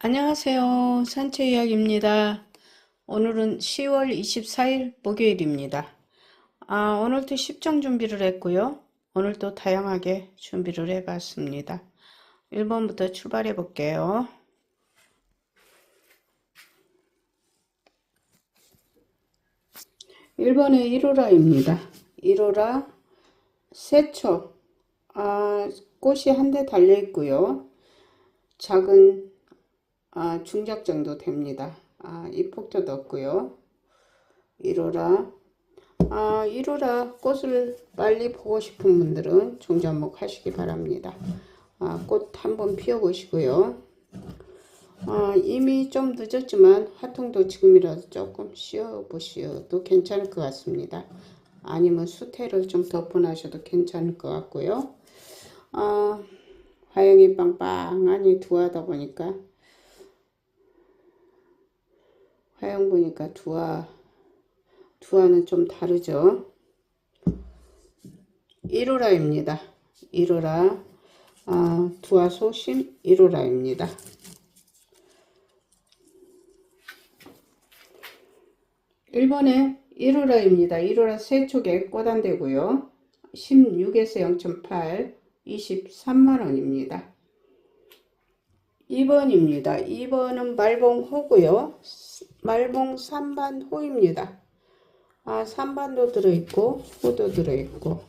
안녕하세요. 산채 이야기입니다. 오늘은 10월 24일 목요일입니다. 아, 오늘도 십정 준비를 했고요. 오늘도 다양하게 준비를 해봤습니다. 1번부터 출발해 볼게요. 1번에 1호라입니다. 1호라 새초 아, 꽃이 한 대 달려 있고요. 작은 아, 중작 정도 됩니다. 아, 잎폭도 없고요. 1호라 아, 1호라 꽃을 빨리 보고 싶은 분들은 종자목 하시기 바랍니다. 아, 꽃 한번 피워보시고요. 아, 이미 좀 늦었지만 화통도 지금이라도 조금 씌워보셔도 괜찮을 것 같습니다. 아니면 수태를 좀 덮어놔셔도 괜찮을 것 같고요. 아, 화형이 빵빵하니 두하다 보니까 화형 보니까 두화 두화는 좀 다르죠. 1호라입니다. 1호라 아, 두화 소심 1호라입니다. 1번에 1호라입니다. 1호라 세촉에 꽃안되고요. 16에서 0.8, 23만원입니다. 2번입니다. 2번은 말봉 호고요. 말봉 3반 호입니다. 아, 3반도 들어있고 호도 들어있고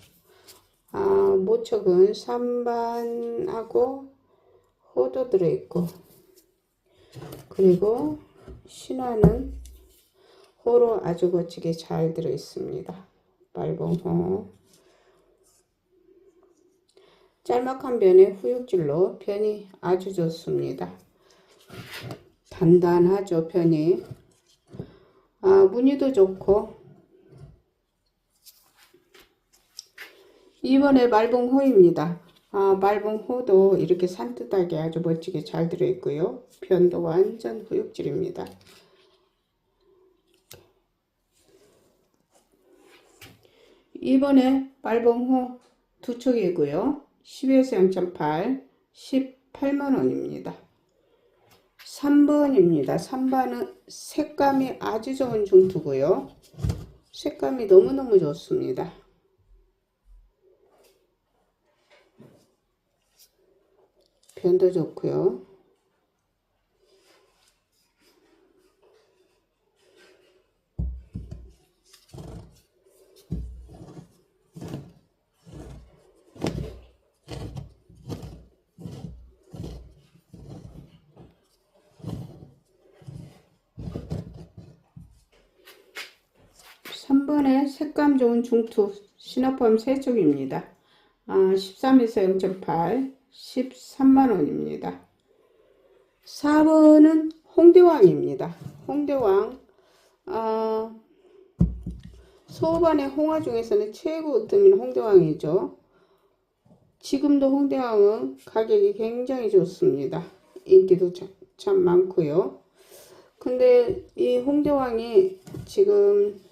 아, 모척은 3반하고 호도 들어있고 그리고 신화는 호로 아주 거치게 잘 들어있습니다. 말봉호 짤막한 변에 후육질로 편이 아주 좋습니다. 단단하죠 편이 아, 무늬도 좋고 이번에 말봉호입니다. 아, 말봉호도 이렇게 산뜻하게 아주 멋지게 잘 들어있고요. 변도 완전 후육질입니다. 이번에 말봉호 두 촉이고요. 10에서 0.8, 18만원입니다. 3번입니다. 3번은 색감이 아주 좋은 중투고요. 색감이 너무너무 좋습니다. 변도 좋고요. 3번에 색감 좋은 중투 3쪽입니다. 아, 13에서 0.8 13만원입니다. 4번은 홍대왕입니다. 홍대왕 어, 소반의 홍화 중에서는 최고 으뜸인 홍대왕이죠. 지금도 홍대왕은 가격이 굉장히 좋습니다. 인기도 참, 참 많고요. 근데 이 홍대왕이 지금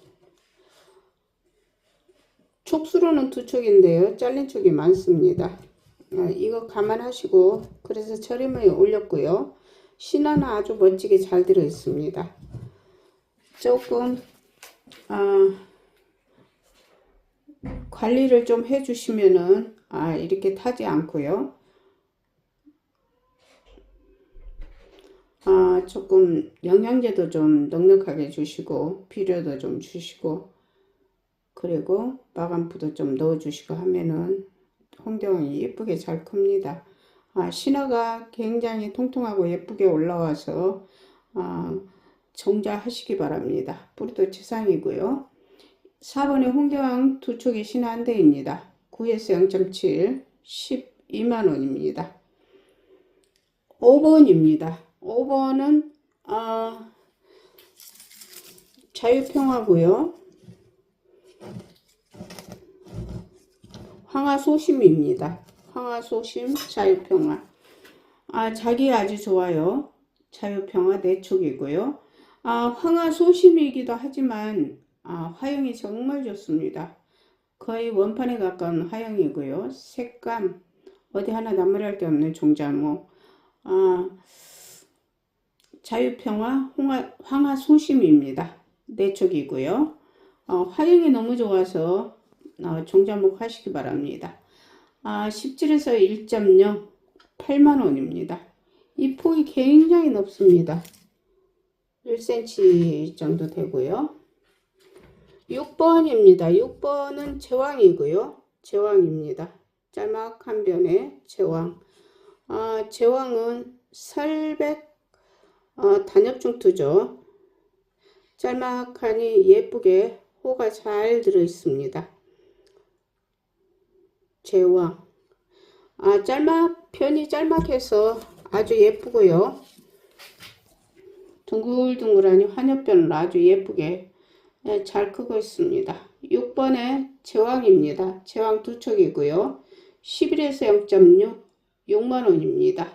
촉수로는 두 촉인데요. 잘린 촉이 많습니다. 아, 이거 감안하시고 그래서 저렴을 올렸고요. 신화는 아주 멋지게 잘 들어 있습니다. 조금 아, 관리를 좀 해주시면은 아, 이렇게 타지 않고요. 아, 조금 영양제도 좀 넉넉하게 주시고 비료도 좀 주시고 그리고 마감프도 좀 넣어주시고 하면은 홍대왕이 예쁘게 잘 큽니다. 아, 신화가 굉장히 통통하고 예쁘게 올라와서 아, 정자하시기 바랍니다. 뿌리도 지상이고요. 4번에 홍대왕 두 촉이 신화 한 대입니다. 9에서 0.7 12만원입니다. 5번입니다. 5번은 아, 자유평화고요. 황화소심입니다. 황화소심 자유평화. 아, 자기 아주 좋아요. 자유평화 내촉이고요. 아, 황화소심이기도 하지만 아, 화형이 정말 좋습니다. 거의 원판에 가까운 화형이고요. 색감 어디 하나 나무랄 게 없는 종자목. 아, 자유평화 홍화, 황화 소심입니다. 네 촉이고요. 어, 화형이 너무 좋아서 어, 종자목 하시기 바랍니다. 아, 17에서 1.0 8만원입니다. 이 폭이 굉장히 높습니다. 1cm 정도 되고요. 6번입니다. 6번은 제왕이고요. 제왕입니다. 짤막한 변의 제왕. 아, 제왕은 설백 어, 단엽중투죠. 짤막하니 예쁘게 호가 잘 들어 있습니다. 제왕. 아, 짤막, 편이 짤막해서 아주 예쁘고요. 둥글둥글하니 환엽변을 아주 예쁘게 예, 잘 크고 있습니다. 6번에 제왕입니다. 제왕 두 촉이고요. 11에서 0.6, 6만원입니다.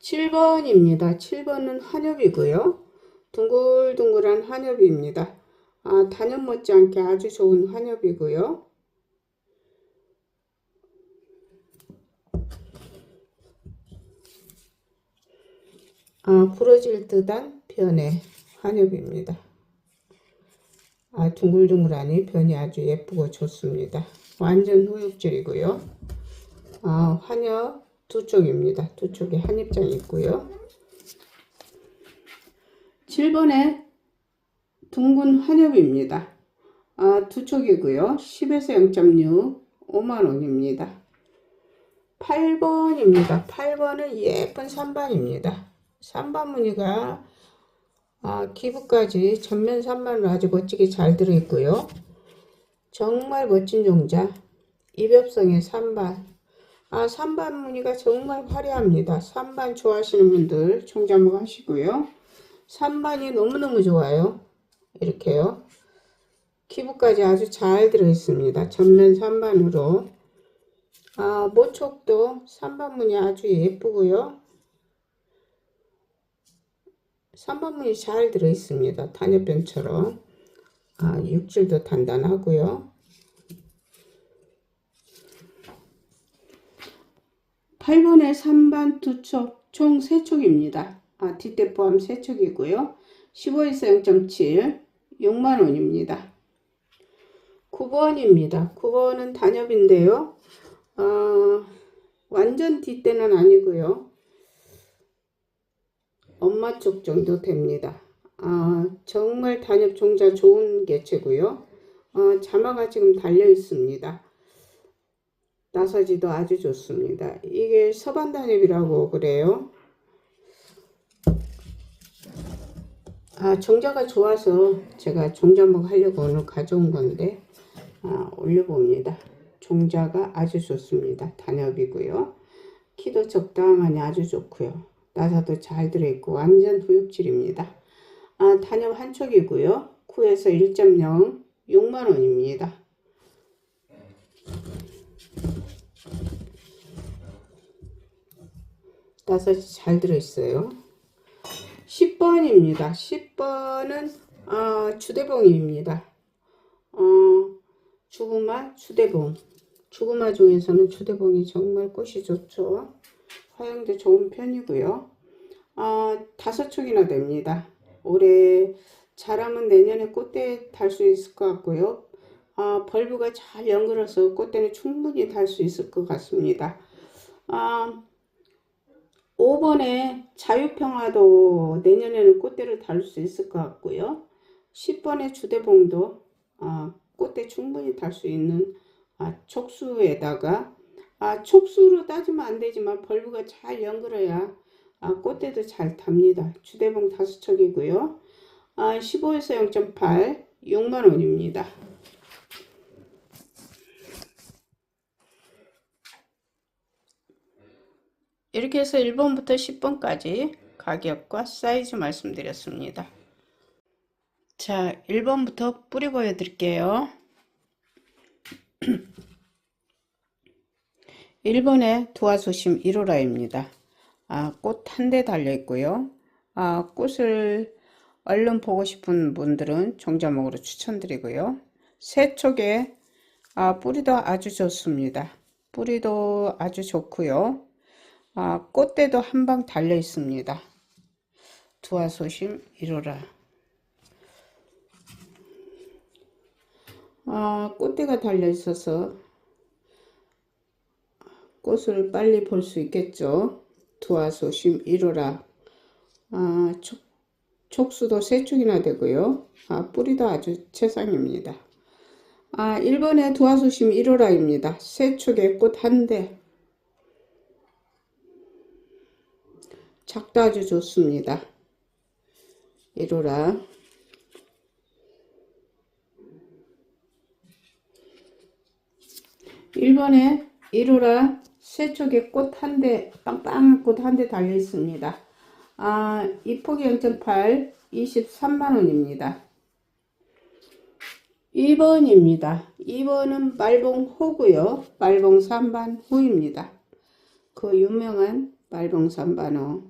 7번입니다. 7번은 환엽이고요. 둥글둥글한 환엽입니다. 아, 단엽 못지않게 아주 좋은 환엽이고요. 아, 부러질 듯한 변의 환엽입니다. 아, 둥글둥글하니 변이 아주 예쁘고 좋습니다. 완전 후육질이고요. 아, 환엽 두 쪽입니다. 두 쪽에 한 입장 있고요. 7번에 둥근 환엽입니다. 아, 두 쪽이고요. 10에서 0.6 5만원입니다. 8번입니다. 8번은 예쁜 3반입니다. 3반 무늬가 아, 기부까지 전면 3만으로 아주 멋지게 잘 들어있고요. 정말 멋진 종자. 이벽성의 3반. 아, 3반 무늬가 정말 화려합니다. 3반 좋아하시는 분들 총자목 하시고요. 3반이 너무너무 좋아요. 이렇게요. 기부까지 아주 잘 들어있습니다. 전면 3반으로. 아, 모촉도 3반 무늬 아주 예쁘고요. 3번문이 잘 들어있습니다. 단엽변처럼. 아, 육질도 단단하고요. 8번에 3반 두 촉, 총 3촉입니다. 아, 뒷대 포함 3촉이고요. 15에서 0.7, 6만원입니다. 9번입니다. 9번은 단엽인데요. 어, 완전 뒷대는 아니고요. 엄마 쪽 정도 됩니다. 아, 정말 단엽 종자 좋은 개체고요. 어, 자마가 지금 달려 있습니다. 나사지도 아주 좋습니다. 이게 서반 단엽이라고 그래요. 아, 종자가 좋아서 제가 종자목 하려고 오늘 가져온 건데 아, 올려봅니다. 종자가 아주 좋습니다. 단엽이고요. 키도 적당하니 아주 좋고요. 나사도 잘 들어있고 완전 후육질입니다. 아, 단엽 한 촉이고요. 9에서 1.0 6만원입니다. 나사지 잘 들어있어요. 10번입니다. 10번은 아, 주대봉입니다. 어, 주구마 주대봉. 주구마 중에서는 주대봉이 정말 꽃이 좋죠. 화형도 좋은 편이고요. 아, 다섯 촉이나 됩니다. 올해 자라면 내년에 꽃대 달 수 있을 것 같고요. 아, 벌브가 잘 연결해서 꽃대는 충분히 달 수 있을 것 같습니다. 아, 5번에 자유평화도 내년에는 꽃대를 달 수 있을 것 같고요. 10번에 주대봉도 아, 꽃대 충분히 달 수 있는 아, 촉수에다가 아, 촉수로 따지면 안 되지만 벌브가 잘 연결해야 아, 꽃대도 잘 답니다. 주대봉 다섯 척이고요. 아, 15에서 0.8 6만원입니다. 이렇게 해서 1번부터 10번까지 가격과 사이즈 말씀드렸습니다. 자, 1번부터 뿌리 보여드릴게요. 1번에 두화소심 1호라입니다. 아, 꽃 한 대 달려 있고요. 아, 꽃을 얼른 보고 싶은 분들은 종자목으로 추천드리고요. 새 쪽에 아, 뿌리도 아주 좋습니다. 뿌리도 아주 좋고요. 아, 꽃대도 한 방 달려 있습니다. 두화소심 이로라 아, 꽃대가 달려 있어서 꽃을 빨리 볼 수 있겠죠. 두화소심 이로라 아, 촉, 촉수도 세 축이나 되고요. 아, 뿌리도 아주 최상입니다. 아, 1번의 두화소심 1호라입니다. 세 축의 꽃 한 대. 작도 아주 좋습니다. 1호라. 1번에 1호라 세 축의 꽃한 대, 빵빵한 꽃 한 대 달려 있습니다. 아, 이 폭이 0.8, 23만원입니다. 2번입니다. 2번은 말봉 호고요. 말봉 3반 호입니다. 그 유명한 말봉 3반 호.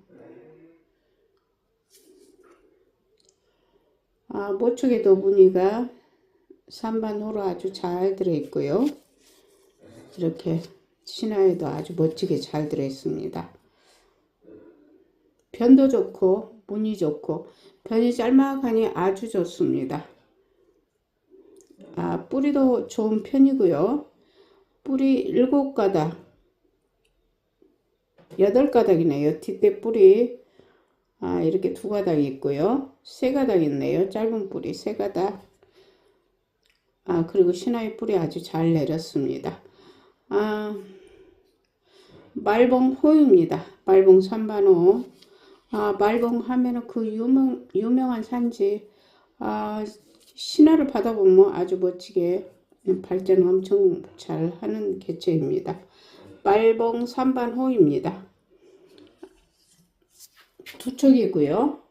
아, 모축에도 무늬가 3반 호로 아주 잘 들어있고요. 이렇게 신화에도 아주 멋지게 잘 들어있습니다. 변도 좋고 무늬 좋고 변이 짤막하니 아주 좋습니다. 아, 뿌리도 좋은 편이고요. 뿌리 7가닥 8가닥이네요. 뒷대 뿌리 아, 이렇게 두 가닥이 있고요. 세 가닥 있네요. 짧은 뿌리 세 가닥 아, 그리고 신화의 뿌리 아주 잘 내렸습니다. 아, 말봉호입니다. 말봉 3반호 아, 말봉 하면은 그 유명, 유명한 산지 아, 신화를 받아보면 아주 멋지게 발전 엄청 잘 하는 개체입니다. 말봉 3반 호입니다. 두 촉이고요.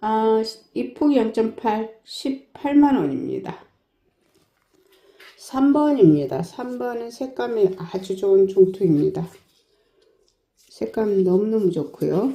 아, 입폭이 0.8, 18만원입니다. 3번입니다. 3번은 색감이 아주 좋은 종투입니다. 색감 너무너무 좋고요.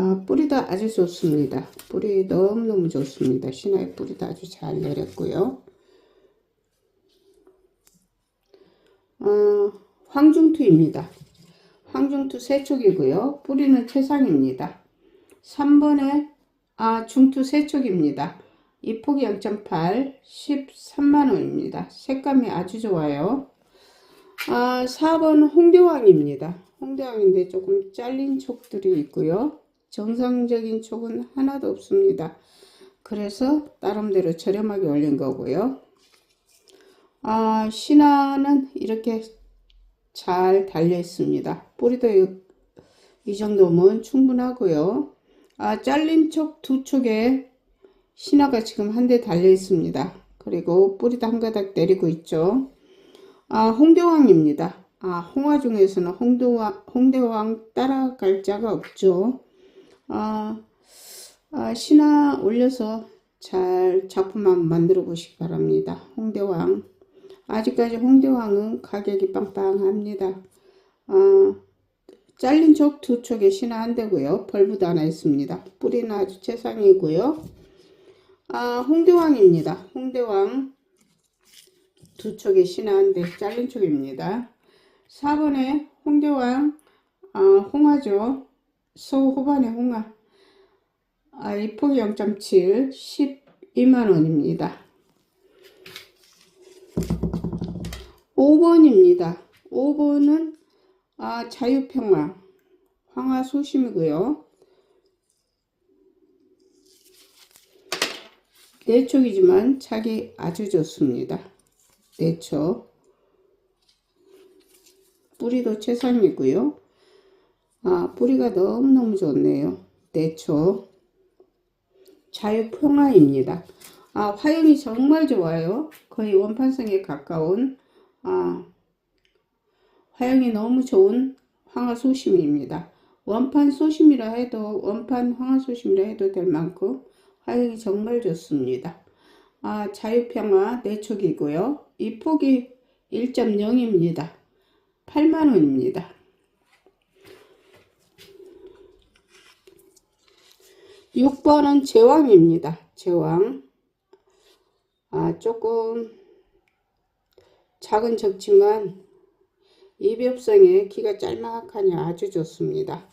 아, 뿌리도 아주 좋습니다. 뿌리 너무너무 좋습니다. 신화의 뿌리도 아주 잘 내렸고요. 어, 황중투입니다. 황중투 세촉이고요. 뿌리는 최상입니다. 3번에 아, 중투 세촉입니다. 이 폭이 0.8, 13만원입니다. 색감이 아주 좋아요. 아, 4번 홍대왕입니다. 홍대왕인데 조금 잘린 촉들이 있고요. 정상적인 촉은 하나도 없습니다. 그래서 나름대로 저렴하게 올린 거고요. 아, 신화는 이렇게 잘 달려 있습니다. 뿌리도 이, 이 정도면 충분하고요. 아, 잘린 촉 두 촉에 신화가 지금 한 대 달려 있습니다. 그리고 뿌리도 한 가닥 내리고 있죠. 아, 홍대왕입니다. 아, 홍화 중에서는 홍대왕, 홍대왕 따라갈 자가 없죠. 아, 아, 신화 올려서 잘 작품만 만들어 보시기 바랍니다. 홍대왕. 아직까지 홍대왕은 가격이 빵빵합니다. 아, 잘린 쪽두 촉에 신화 한 대고요. 벌브도 하나 있습니다. 뿌리는 아주 최상이고요. 아, 홍대왕입니다. 홍대왕 두 촉에 신화 한 대, 잘린 촉입니다. 4번에 홍대왕 아, 홍화죠. 소 후반의 홍화 아, 이 폭이 0.7 12만원입니다. 5번입니다. 5번은 아, 자유평화. 황화 소심이고요. 내촉이지만 자기 아주 좋습니다. 내촉 뿌리도 최상이고요 아, 뿌리가 너무너무 좋네요. 내초. 자유평화입니다. 아, 화염이 정말 좋아요. 거의 원판성에 가까운, 아, 화염이 너무 좋은 황화소심입니다. 원판 소심이라 해도, 원판 황화소심이라 해도 될 만큼 화형이 정말 좋습니다. 아, 자유평화 4촉이고요. 이 폭이 1.0입니다. 8만원입니다. 6번은 제왕입니다. 제왕. 아, 조금 작은 적지만 이벽성에 키가 짤막하니 아주 좋습니다.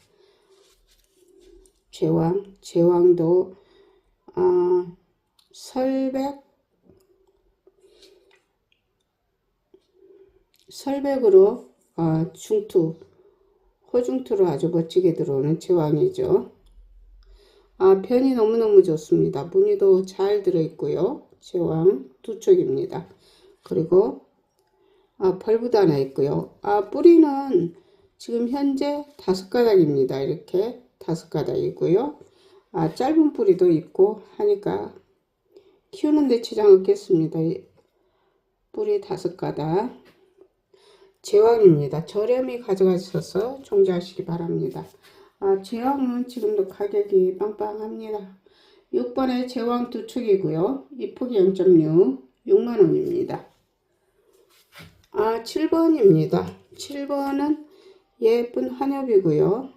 제왕, 제왕도 아, 설백 설백으로 아, 중투 호중투로 아주 멋지게 들어오는 제왕이죠. 아, 편이 너무너무 좋습니다. 무늬도 잘 들어있고요. 제왕 두 촉입니다. 그리고 아, 벌브도 하나 있고요. 아, 뿌리는 지금 현재 다섯 가닥입니다. 이렇게 다섯 가닥이고요. 아, 짧은 뿌리도 있고 하니까 키우는데 지장 없겠습니다. 이 뿌리 다섯 가닥. 제왕입니다. 저렴히 가져가셔서 종자하시기 바랍니다. 아, 제왕은 지금도 가격이 빵빵합니다. 6번에 제왕 두 축이고요. 이 폭이 0.6, 6만원입니다. 아, 7번입니다. 7번은 예쁜 한엽이고요.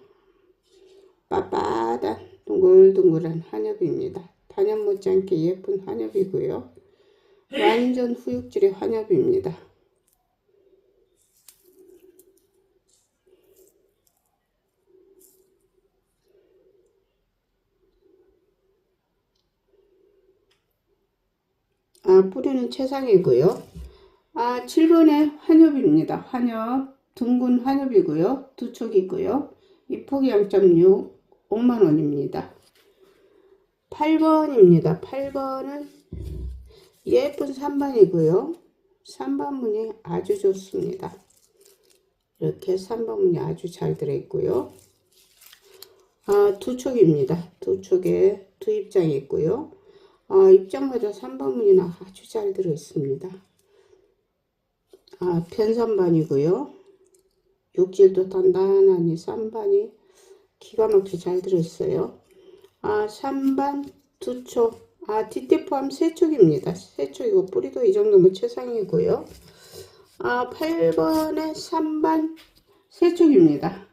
빳빳한 둥글둥글한 한엽입니다. 단연 못지않게 예쁜 한엽이고요. 완전 후육질의 한엽입니다. 아, 뿌리는 최상이고요. 아, 7번에 환엽입니다. 환엽, 둥근 환엽이고요. 두 촉이고요. 이 폭이 0.6, 5만원입니다. 8번입니다. 8번은 예쁜 3번이고요. 3번 문이 아주 좋습니다. 이렇게 3번 문이 아주 잘 들어있고요. 아, 두 촉입니다. 두 촉에 두 입장이 있고요. 아, 입장마다 3번 문이나 아주 잘 들어있습니다. 아, 편선반이고요. 육질도 단단하니 3반이 기가 막히게 잘 들어있어요. 아, 3반 두 촉. 아, 뒷대 포함 세 촉입니다. 세 촉이고 뿌리도 이 정도면 최상이고요. 아, 8번에 3반 세 촉입니다.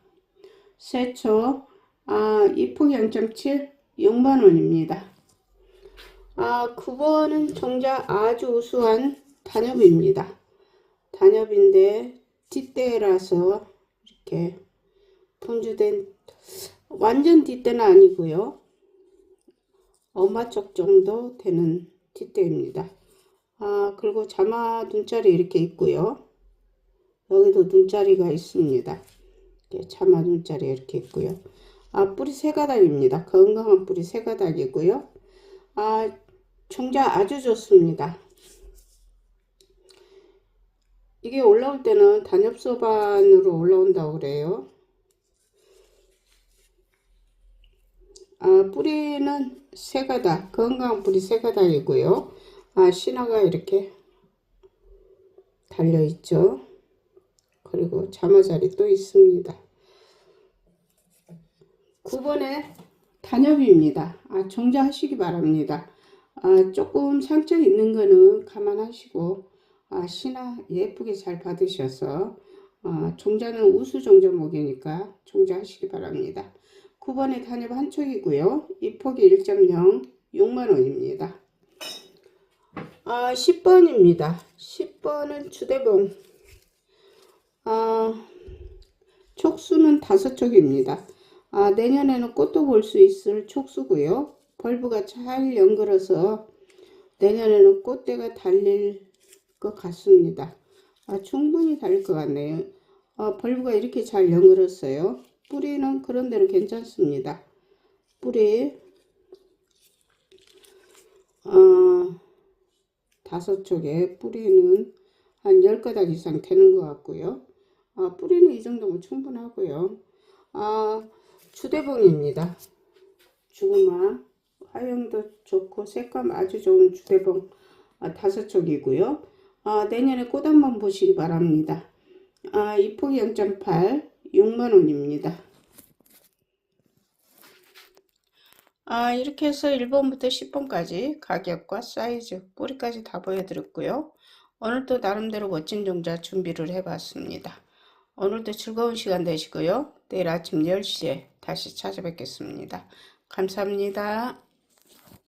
세 촉. 아, 이폭이 0.7, 6만원입니다. 아, 9번은 정자 아주 우수한 단엽입니다. 단엽인데 뒷대라서 이렇게 분주된 완전 뒷대는 아니고요. 엄마 쪽 정도 되는 뒷대입니다. 아, 그리고 자마 눈자리 이렇게 있고요. 여기도 눈자리가 있습니다. 자마 눈자리 이렇게 있고요. 아, 뿌리 세 가닥입니다. 건강한 뿌리 세 가닥이고요. 아, 종자 아주 좋습니다. 이게 올라올 때는 단엽소반으로 올라온다고 그래요. 아, 뿌리는 세 가닥, 건강한 뿌리 세 가닥이고요. 아, 신화가 이렇게 달려있죠. 그리고 자마자리 또 있습니다. 9번에 단엽입니다. 아, 종자하시기 바랍니다. 아, 조금 상처 있는 거는 감안하시고 아, 신화 예쁘게 잘 받으셔서 아, 종자는 우수 종자 목이니까 종자 하시기 바랍니다. 9번에 단엽 한 촉이고요. 이 폭이 1.0 6만원입니다. 아, 10번입니다. 10번은 주대봉 아, 촉수는 다섯 촉입니다. 아, 내년에는 꽃도 볼 수 있을 촉수고요. 벌브가 잘 연결해서 내년에는 꽃대가 달릴 것 같습니다. 아, 충분히 달릴 것 같네요. 아, 벌브가 이렇게 잘 연결했어요. 뿌리는 그런 대로 괜찮습니다. 뿌리 어, 다섯 쪽에 뿌리는 한 10가닥 이상 되는 것 같고요. 아, 뿌리는 이 정도면 충분하고요. 아, 주대봉입니다. 주구마 화형도 좋고 색감 아주 좋은 주대봉 아, 다섯 촉이고요. 아, 내년에 꽃 한번 보시기 바랍니다. 아, 이 폭이 0.8 6만원입니다. 아, 이렇게 해서 1번부터 10번까지 가격과 사이즈, 뿌리까지 다 보여드렸고요. 오늘도 나름대로 멋진 종자 준비를 해봤습니다. 오늘도 즐거운 시간 되시고요. 내일 아침 10시에 다시 찾아뵙겠습니다. 감사합니다.